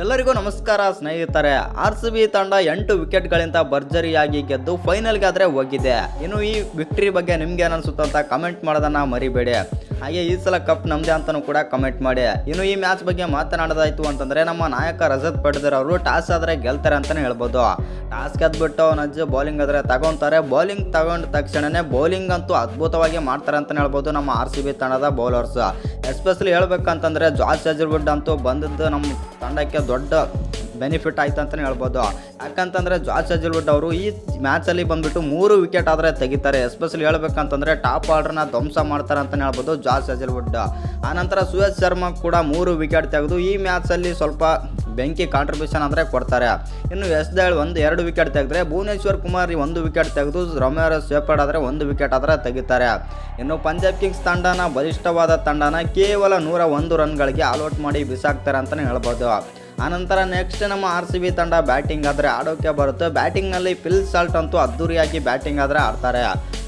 ಎಲ್ಲರಿಗೂ ನಮಸ್ಕಾರ ಸ್ನೇಹಿತರೆ, ಆರ್ ಸಿ ಬಿ ತಂಡ ಎಂಟು ವಿಕೆಟ್ಗಳಿಂದ ಭರ್ಜರಿಯಾಗಿ ಗೆದ್ದು ಫೈನಲ್ಗಾದರೆ ಹೋಗಿದೆ. ಇನ್ನು ಈ ವಿಕ್ಟ್ರಿ ಬಗ್ಗೆ ನಿಮ್ಗೆ ಏನನ್ಸುತ್ತಂತ ಕಮೆಂಟ್ ಮಾಡೋದನ್ನ ಮರಿಬೇಡಿ. ಹಾಗೆ ಈ ಸಲ ಕಪ್ ನಮ್ದೇ ಅಂತಲೂ ಕೂಡ ಕಮೆಂಟ್ ಮಾಡಿ. ಇನ್ನು ಈ ಮ್ಯಾಚ್ ಬಗ್ಗೆ ಮಾತನಾಡೋದಾಯ್ತು ಅಂತಂದ್ರೆ ನಮ್ಮ ನಾಯಕ ರಜತ್ ಪಡೆದರ್ ಅವರು ಟಾಸ್ ಆದರೆ ಗೆಲ್ತಾರೆ ಅಂತಲೇ ಹೇಳ್ಬೋದು. ಟಾಸ್ ಗೆದ್ಬಿಟ್ಟು ನಜ್ಜು ಬೌಲಿಂಗ್ ಆದರೆ ತಗೊಂತಾರೆ. ಬೌಲಿಂಗ್ ತಗೊಂಡ ತಕ್ಷಣನೇ ಬೌಲಿಂಗ್ ಅಂತೂ ಅದ್ಭುತವಾಗಿ ಮಾಡ್ತಾರೆ ಅಂತಲೇ ಹೇಳ್ಬೋದು ನಮ್ಮ ಆರ್ ಸಿ ಬಿ ತಂಡದ ಬೌಲರ್ಸ್ ಎಸ್ಪೆಷಲಿ ಹೇಳ್ಬೇಕಂತಂದ್ರೆ ಜಾರ್ಜ್ ಅಜರ್ವುಡ್ ಅಂತೂ ಬಂದದ್ದು ನಮ್ಮ ತಂಡಕ್ಕೆ ದೊಡ್ಡ ಬೆನಿಫಿಟ್ ಆಯ್ತು ಅಂತಲೇ ಹೇಳ್ಬೋದು. ಯಾಕಂತಂದ್ರೆ ಜಾರ್ಜ್ ಅಜರ್ವುಡ್ ಅವರು ಈ ಮ್ಯಾಚಲ್ಲಿ ಬಂದ್ಬಿಟ್ಟು ಮೂರು ವಿಕೆಟ್ ಆದರೆ ತೆಗಿತಾರೆ. ಎಸ್ಪೆಷಲಿ ಹೇಳ್ಬೇಕಂತಂದ್ರೆ ಟಾಪ್ ಆರ್ಡರ್ನ ಧ್ವಂಸ ಮಾಡ್ತಾರೆ ಅಂತಲೇ ಹೇಳ್ಬೋದು ಜಾರ್ಜ್ ಅಜರ್ವುಡ್ ಆನಂತರ ಸುಯೇಶ್ ಶರ್ಮಾ ಕೂಡ ಮೂರು ವಿಕೆಟ್ ತೆಗೆದು ಈ ಮ್ಯಾಚಲ್ಲಿ ಸ್ವಲ್ಪ ಬೆಂಕಿ ಕಾಂಟ್ರಿಬ್ಯೂಷನ್ ಅಂದರೆ ಕೊಡ್ತಾರೆ. ಇನ್ನು ಎಸ್ ದಾಳ್ ಒಂದು ಎರಡು ವಿಕೆಟ್ ತೆಗೆದ್ರೆ ಭುವನೇಶ್ವರ್ ಕುಮಾರ್ ಒಂದು ವಿಕೆಟ್ ತೆಗೆದು ರಮ್ಯಾರ ಸೇಪಡ್ ಆದರೆ ಒಂದು ವಿಕೆಟ್ ಆದರೆ ತೆಗಿತಾರೆ. ಇನ್ನು ಪಂಜಾಬ್ ಕಿಂಗ್ಸ್ ತಂಡನ ಬಲಿಷ್ಠವಾದ ತಂಡನ ಕೇವಲ ನೂರ ಒಂದು ರನ್ಗಳಿಗೆ ಆಲ್ಔಟ್ ಮಾಡಿ ಬಿಸಾಕ್ತಾರೆ ಅಂತಲೇ ಹೇಳ್ಬೋದು. ಆನಂತರ ನೆಕ್ಸ್ಟ್ ನಮ್ಮ ಆರ್ ಸಿ ಬಿ ತಂಡ ಬ್ಯಾಟಿಂಗ್ ಆದರೆ ಆಡೋಕೆ ಬರುತ್ತೆ. ಬ್ಯಾಟಿಂಗ್ನಲ್ಲಿ ಫಿಲ್ ಸಾಲ್ಟ್ ಅಂತೂ ಅದ್ದೂರಿಯಾಗಿ ಬ್ಯಾಟಿಂಗ್ ಆದರೆ ಆಡ್ತಾರೆ.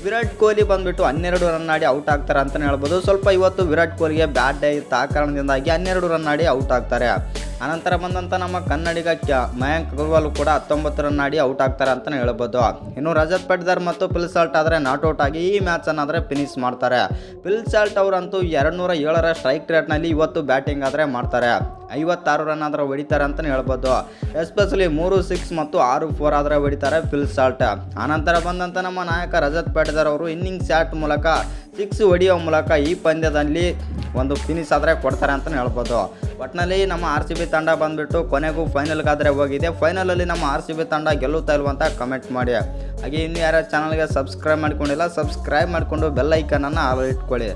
ವಿರಾಟ್ ಕೊಹ್ಲಿ ಬಂದುಬಿಟ್ಟು ಹನ್ನೆರಡು ರನ್ ಆಡಿ ಔಟ್ ಆಗ್ತಾರೆ ಅಂತಲೇ ಹೇಳ್ಬೋದು. ಸ್ವಲ್ಪ ಇವತ್ತು ವಿರಾಟ್ ಕೊಹ್ಲಿಗೆ ಬ್ಯಾಟ್ ಡೇ ಇತ್ತು ಆ ಕಾರಣದಿಂದಾಗಿ ಹನ್ನೆರಡು ರನ್ ಆಡಿ ಔಟ್ ಆಗ್ತಾರೆ. ಅನಂತರ ಬಂದಂಥ ನಮ್ಮ ಕನ್ನಡಿಗ ಕ್ಯಾ ಮಯಾಂಕ್ ಅಗರ್ವಾಲ್ ಕೂಡ ಹತ್ತೊಂಬತ್ತು ರನ್ ಆಡಿ ಔಟ್ ಆಗ್ತಾರೆ ಅಂತಲೇ ಹೇಳ್ಬೋದು. ಇನ್ನು ರಜತ್ ಪಟ್ದಾರ್ ಮತ್ತು ಪಿಲ್ ಸಾಲ್ಟ್ ಆದರೆ ನಾಟ್ ಔಟ್ ಆಗಿ ಈ ಮ್ಯಾಚನ್ನು ಆದರೆ ಫಿನಿಶ್ ಮಾಡ್ತಾರೆ. ಪಿಲ್ ಸಾಲ್ಟ್ ಅವರಂತೂ ಎರಡು ನೂರ ಏಳರ ಸ್ಟ್ರೈಕ್ ರೇಟ್ನಲ್ಲಿ ಇವತ್ತು ಬ್ಯಾಟಿಂಗ್ ಆದರೆ ಮಾಡ್ತಾರೆ. ಐವತ್ತಾರು ರನ್ ಆದರೆ ಹೊಡಿತಾರೆ ಅಂತಲೇ ಹೇಳ್ಬೋದು. ಎಸ್ಪೆಷಲಿ ಮೂರು ಸಿಕ್ಸ್ ಮತ್ತು ಆರು ಫೋರ್ ಆದರೆ ಹೊಡಿತಾರೆ ಫಿಲ್ ಸಾಲ್ಟ್ ಆನಂತರ ಬಂದಂಥ ನಮ್ಮ ನಾಯಕ ರಜತ್ ಪೇಟೆದಾರ್ ಅವರು ಇನ್ನಿಂಗ್ ಶಾಟ್ ಮೂಲಕ ಸಿಕ್ಸ್ ಹೊಡಿಯೋ ಮೂಲಕ ಈ ಪಂದ್ಯದಲ್ಲಿ ಒಂದು ಫಿನಿಶ್ ಆದರೆ ಕೊಡ್ತಾರೆ ಅಂತಲೇ ಹೇಳ್ಬೋದು. ಒಟ್ಟಿನಲ್ಲಿ ನಮ್ಮ ಆರ್ ಸಿ ಬಿ ತಂಡ ಬಂದುಬಿಟ್ಟು ಕೊನೆಗೂ ಫೈನಲ್ಗಾದರೆ ಹೋಗಿದೆ. ಫೈನಲಲ್ಲಿ ನಮ್ಮ ಆರ್ ಸಿ ಬಿ ತಂಡ ಗೆಲ್ಲುತ್ತಾ ಇಲ್ವಂತ ಕಮೆಂಟ್ ಮಾಡಿ. ಹಾಗೆ ಇನ್ನು ಯಾರ ಚಾನಲ್ಗೆ ಸಬ್ಸ್ಕ್ರೈಬ್ ಮಾಡ್ಕೊಂಡಿಲ್ಲ ಸಬ್ಸ್ಕ್ರೈಬ್ ಮಾಡಿಕೊಂಡು ಬೆಲ್ ಐಕನನ್ನು ಇಟ್ಕೊಳ್ಳಿ.